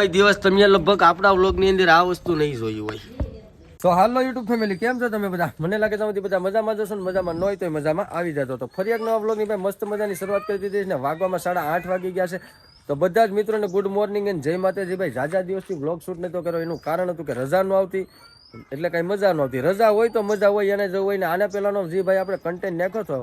કોઈ દિવસ તમે લગભગ આપણા વ્લોગની અંદર આ વસ્તુ નહીં જોઈ હોય. તો હાલો યુટ્યુબ ફેમિલી કેમ છો તમે બધા? મને લાગે છે બધા મજામાં જશો ને મજામાં ન હોય તો મજામાં આવી જતો તો ફરી એક નવા વ્લોગની ભાઈ મસ્ત મજાની શરૂઆત કરી દીધી છે ને વાગવામાં સાડા આઠ વાગી ગયા છે. તો બધા જ મિત્રોને ગુડ મોર્નિંગ અને જય માતાજી. ભાઈ, જાજા દિવસથી વ્લોગ શૂટ નતો કર્યો. એનું કારણ હતું કે રજા ન આવતી, એટલે કાંઈ મજા નહોતી રજા હોય તો મજા હોય, એને જવું હોય ને આના પહેલાંનો જે ભાઈ આપણે કન્ટેન્ટ નાખ્યો હતો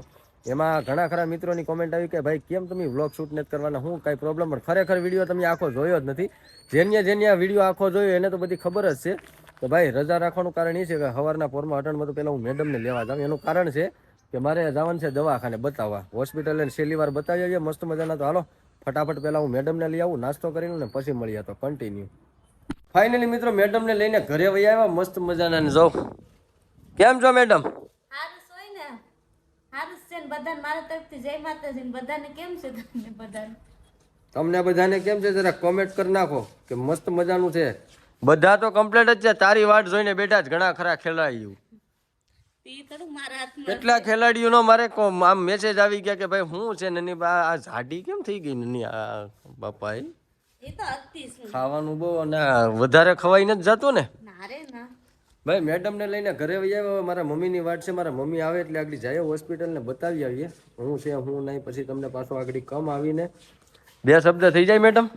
એમાં ઘણા ખરા મિત્રોની કોમેન્ટ આવી કે, ભાઈ, કેમ તમે વ્લોગ શૂટ નથી કરવાના? હું કાંઈ પ્રોબ્લેમ પણ ખરેખર વીડિયો તમે આખો જોયો જ નથી. જેને જેને આ વીડિયો આખો જોયો, એને તો બધી ખબર જ છે. તો ભાઈ, રજા રાખવાનું કારણ એ છે કે સવારના પોરમાં અટણમાં તો પહેલાં હું મેડમને લેવા જાઉં. એનું કારણ છે કે મારે જવાનું છે દવાખાને બતાવવા. હોસ્પિટલ અને છેલ્લી વાર બતાવી આવીએ, મસ્ત મજાના તો હાલો, ફટાફટ પહેલાં હું મેડમને લઈ આવું, નાસ્તો કરીને ને પછી મળીએ તો કન્ટિન્યુ ફાઇનલી મિત્રો, મેડમને લઈને ઘરે વહી આવ્યા, મસ્ત મજાના જાઉં કેમ છો મેડમ? ને બધાને મારા તરફથી જય માતાજી ને બધાને કેમ છે તમને બધાને? તમને બધાને કેમ છે? જરા કોમેન્ટ કરી નાખો કે મસ્ત મજાનું છે. બધા તો કમ્પ્લીટ જ છે. તારી વાટ જોઈને બેઠા જ ઘણા ખરા ખેલાડીઓ. કેટલા ખેલાડીઓનો મારે આમ મેસેજ આવી ગયા કે ભાઈ શું છે નની બા આ ઝાડી કેમ થઈ ગઈ નની આ બાપા ખાવાનું બહુ અને વધારે ખવાઈ નથી જતું ના? ભાઈ મેડમને લઈને ઘરે વહી આવ્યા મારા મમ્મીની વાત છે મારા મમ્મી આવે એટલે આગળ જાય હોસ્પિટલને બતાવી આવીએ. હું છે હું નહીં પછી તમને પાછો આગળ કમ આવીને. બે શબ્દ થઈ જાય મેડમ?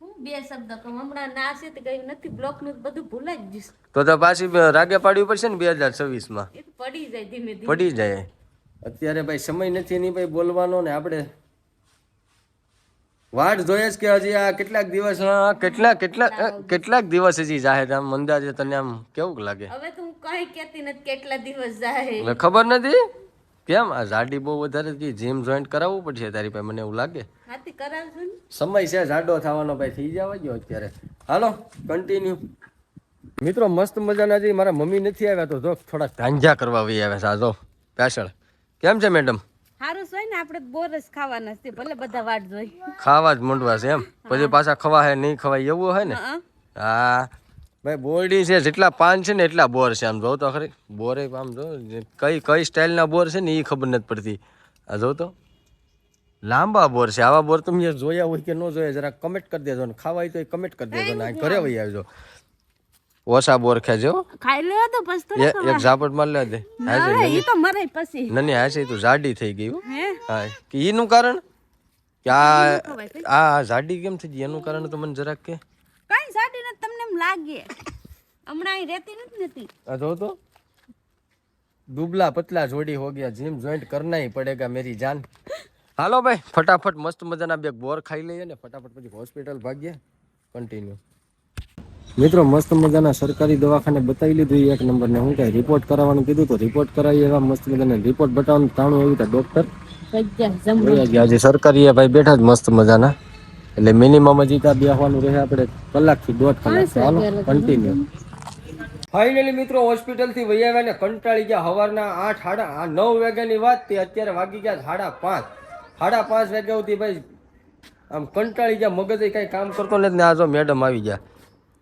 હું બે શબ્દ હમણાં ના છે તે ગયું નથી બ્લોકનું બધું ભૂલાઈ જ તો તો પાછી રાગે પાડવી પડશે ને બે હજાર છવ્વીસમાં? એ પડી જાય ધીમે ધીમે. પડી જાય. અત્યારે ભાઈ સમય નથી નહીં ભાઈ બોલવાનો ને આપણે વાટ જોઈએ છે કે હજી આ કેટલાક દિવસ કેટલા કેટલાક કેટલાક દિવસ હજી જાહેર આમ અંદાજે તને આમ કેવું લાગે? હવે તો હું કઈ કેતી નથી કેટલા દિવસ જાહે ખબર નથી? કેમ? આ જાડી બહુ વધારે જીમ જોઈન્ટ કરાવવું પડશે તારી પાસે મને એવું લાગે. હાથી સમય છે જાડો થવાનો ભાઈ થઈ જવા ગયો અત્યારે. હાલો કન્ટિન્યુ મિત્રો મસ્ત મજાના જે મારા મમ્મી નથી આવ્યા તો જો થોડા ધાંજા કરવા વહી આવ્યા સાજો આ પાછળ કેમ છે મેડમ? હારું સોય ને આપણે બોરસ ખાવાના છે ભલે બધા વાટ જોઈ. ખાવા જ મંડવા છે એમ. પછી પાછા ખવા હે નહીં ખવાય એવું હોય ને? હા. ભાઈ બોરડી છે જેટલા પાન છે ને એટલા બોર છે આમ જોઉં તો ખરી. બોરે આમ જો કઈ કઈ સ્ટાઇલના બોર છે ને એ ખબર નથી પડતી. આ જોઉં તો. લાંબા બોર છે આવા બોર તમે જોયા હોય કે ન જોયા જરા કમેન્ટ કરી દેજો ને ખાવાય તો એ કમેન્ટ કરી દેજો ને ઘરે વહી આવજો. ઓછા બોર ખેજો. ખાઈ લે તો પછી એક ઝાપટ માર લે દે. હા ઈ તો મરાય પછી. નની હાસી તું જાડી થઈ ગઈ હા. કે ઈ કારણ? કે આ આ જાડી કેમ થઈ એનું કારણ તો મને જરાક કે. કાઈ જાડી ન તમને એમ લાગે. હમણાં અહીં રહેતી નથી નથી આ જો તો. દુબલા પતલા જોડી હો ગયા જીમ જોઈન્ટ કરનાય પડેગા મેરી જાન. હાલો ભાઈ ફટાફટ મસ્ત મજાના બે બોર ખાઈ લઈએ ને ફટાફટ પછી હોસ્પિટલ ભાગ્યા. કન્ટિન્યુ મિત્રો, મસ્ત મજાના સરકારી દવાખાને બતાવી લીધું એક નંબર ને હું કઈ રિપોર્ટ કરાવવાનું કીધું તો રિપોર્ટ કરાવી એવા મસ્ત મજાને. રિપોર્ટ બતાવવાનું તાણું આવ્યું હતા ડોક્ટર આજે સરકારી ભાઈ બેઠા જ મસ્ત મજાના. એટલે મિનિમમ હજી ત્યાં બેહવાનું રહે આપણે કલાકથી દોઢ કલાક. ચાલો કન્ટિન્યુ ફાઇનલી મિત્રો હોસ્પિટલથી વહી આવ્યા ને કંટાળી ગયા. સવારના આઠ સાડા આ નવ વાગ્યાની વાત તે અત્યારે વાગી ગયા સાડા પાંચ. સાડા પાંચ વાગ્યા સુધી ભાઈ આમ કંટાળી ગયા. મગજ કઈ કામ કરતો નથી ને આ જો મેડમ આવી ગયા.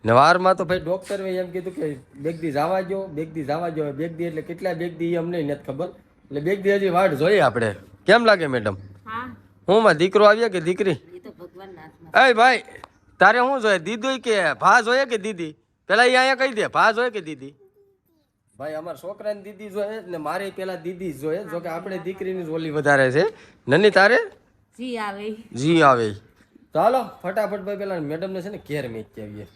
ને વારમાં તો ભાઈ ડોક્ટરે એમ કીધું કે બેગદી જવા જો બેગદી જવા જો બેગદી એટલે કેટલા બેગદી અમને નથી ખબર. એટલે બેગદી હજી વાટ જોઈએ આપણે. કેમ લાગે મેડમ હું. માં દીકરો આવ્યો કે દીકરી? એ તો ભગવાન હાથમાં એ ભાઈ તારે શું જોઈએ? દીદી કે ભા જોઈએ કે દીદી? પેલા એ અહીંયા કહી દે ભા જોઈએ કે દીદી? ભાઈ અમારા છોકરાની દીદી જોઈએ ને મારે પેલા દીદી જોઈએ જો. કે આપણે દીકરીની જ ઓલી વધારે છે. નની તારે? જી આવે. જી આવે. ચાલો ફટાફટ ભાઈ પેલા મેડમને છે ને ઘેર મેકી આવીએ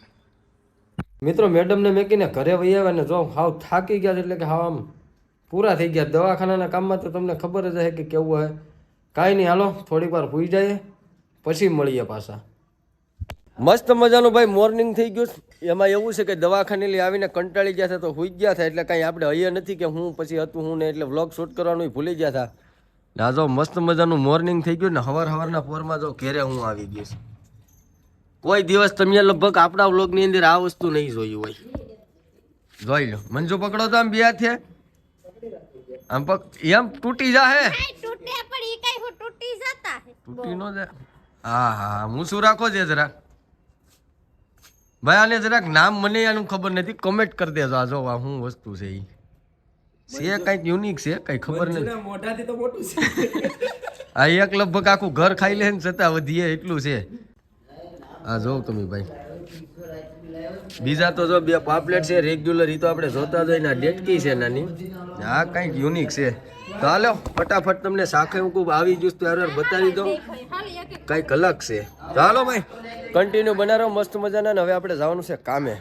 મિત્રો, મેડમને મેકીને ઘરે વહી આવ્યા ને જો હાવ થાકી ગયા એટલે કે હાવ આમ પૂરા થઈ ગયા. દવાખાનાના કામમાં તો તમને ખબર જ હશે કે કેવું હોય. કાંઈ નહીં, હાલો, થોડીક વાર ભૂઈ જાય પછી મળીએ પાછા. મસ્ત મજાનું ભાઈ, મોર્નિંગ થઈ ગયું એમાં એવું છે કે દવાખાને લઈ આવીને કંટાળી ગયા હતા તો હુઈ ગયા હતા એટલે કાંઈ આપણે અહીંયા નથી કે હું પછી હતું હું ને એટલે વ્લોગ શૂટ કરવાનું ભૂલી ગયા હતા. ના જો મસ્ત મજાનું મોર્નિંગ થઈ ગયું ને, હવાર હવારના પોરમાં જો ઘેરે હું આવી ગઈશ કોઈ દિવસ તમે લગભગ આપણા વ્લોગની અંદર આ વસ્તુ નહીં જોઈ હોય. જોઈ લો. મંજુ પકડો તો આમ બે હાથે આમ પક એમ તૂટી જાહે. તૂટે પણ ઈ કઈ હું તૂટી નો જાય હા હા હું શું રાખો છે જરાક? ભાઈ આને જરાક નામ મને આનું ખબર નથી. કમેન્ટ કરી દેજો. આ જો આ શું વસ્તુ છે એ છે કંઈક યુનિક છે? કઈ ખબર નથી. મોઢાથી તો મોટું છે. આ એક લગભગ આખું ઘર ખાઈ લે ને છતાં વધીએ એટલું છે. આ જોઉં તમે ભાઈ. બીજા તો જો બે પાપલેટ છે રેગ્યુલર એ તો આપણે જોતા જ હોય ને ડેટકી છે નાની. આ કંઈક યુનિક છે. તો હાલો, ફટાફટ તમને શાખે હું ખૂબ આવી જઈશ તો બતાવી દો કંઈક અલગ છે. તો હાલો ભાઈ કન્ટિન્યુ બનાવો, મસ્ત મજાના ને, હવે આપણે જવાનું છે કામે.